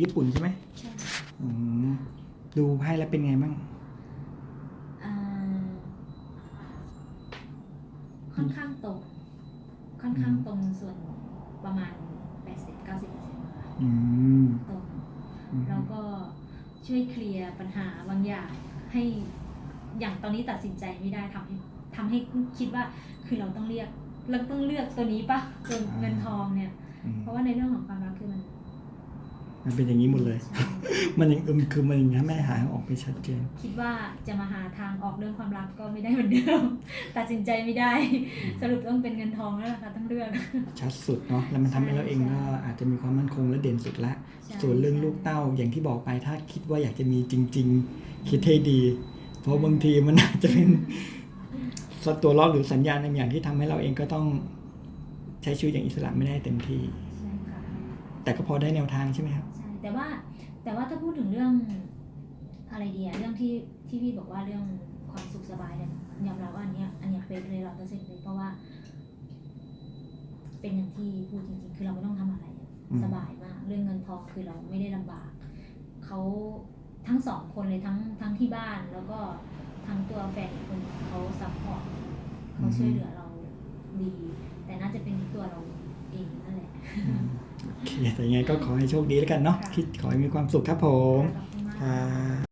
ญี่ปุ่นใช่ไหมใช่อืมดูไพ่แล้วเป็นไงบ้างอ่าค่อนข้างตรง ค่อนข้างตรงส่วนประมาณ 80-90%ค่ะอืม ตรง อืม แล้วก็ช่วยเคลียร์ปัญหาบางอย่างให้อย่างตอนนี้ตัดสินใจไม่ได้ทำให้ทำให้คิดว่าคือเราต้องเรียกเราต้องเลือกตัวนี้ปะตัวเงินทองเนี่ย อืมเพราะว่าในเรื่องของความรักคือมัน มันเป็นอย่างนี้หมดเลยใช่มันยังอึมคือมันยังไม่หาทางออกไปชัดเจน คิดว่าจะมาหาทางออกเรื่องความรักก็ไม่ได้เหมือนเดิม ตัดสินใจไม่ได้ สรุปต้องเป็นเงินทองแล้วล่ะค่ะต้องเลือก ชัดสุดเนาะ แล้วมันทำให้เราเองก็อาจจะมีความมั่นคงและเด่นสุดละใช่ส่วนเรื่องลูกเต้าอย่างที่บอกไปถ้าคิดว่าอยากจะมีจริง ๆ คิดให้ดี เพราะบางทีมันอาจจะเป็นสตัวล้อหรือสัญญาณในอย่างที่ทำให้เราเองก็ต้องใช้ชีวิตอย่างอิสระไม่ได้เต็มที่ใช่ค่ะ แต่ก็พอได้แนวทางใช่ไหมครับ ใช่แต่ว่าแต่ว่าถ้าพูดถึงเรื่องอะไรดีอะเรื่องที่ที่พี่บอกว่าเรื่องความสุขสบายเนี่ยยอมรับว่าอันเนี้ยอันเนี้ยเป็นเลยร้อยเปอร์เซ็นต์เลยเพราะว่า เป็นอย่างที่พูดจริงๆ คือเราไม่ต้องทำอะไรอะอืม สบายมาก เรื่องเงินทองคือเราไม่ได้ลำบากเขาทั้งสองคนเลยทั้งทั้งที่บ้านแล้วก็ทั้งตัวแฟนอีกคนหนึ่งเขาซัพพอร์ตเขาช่วยเหลือเราดี แต่น่าจะเป็นที่ตัวเราเองนั่นแหละ โอเคแต่ยังไงก็ขอให้โชคดีแล้วกันเนาะค่ะคิดขอให้มีความสุขครับผมขอบคุณมากครับ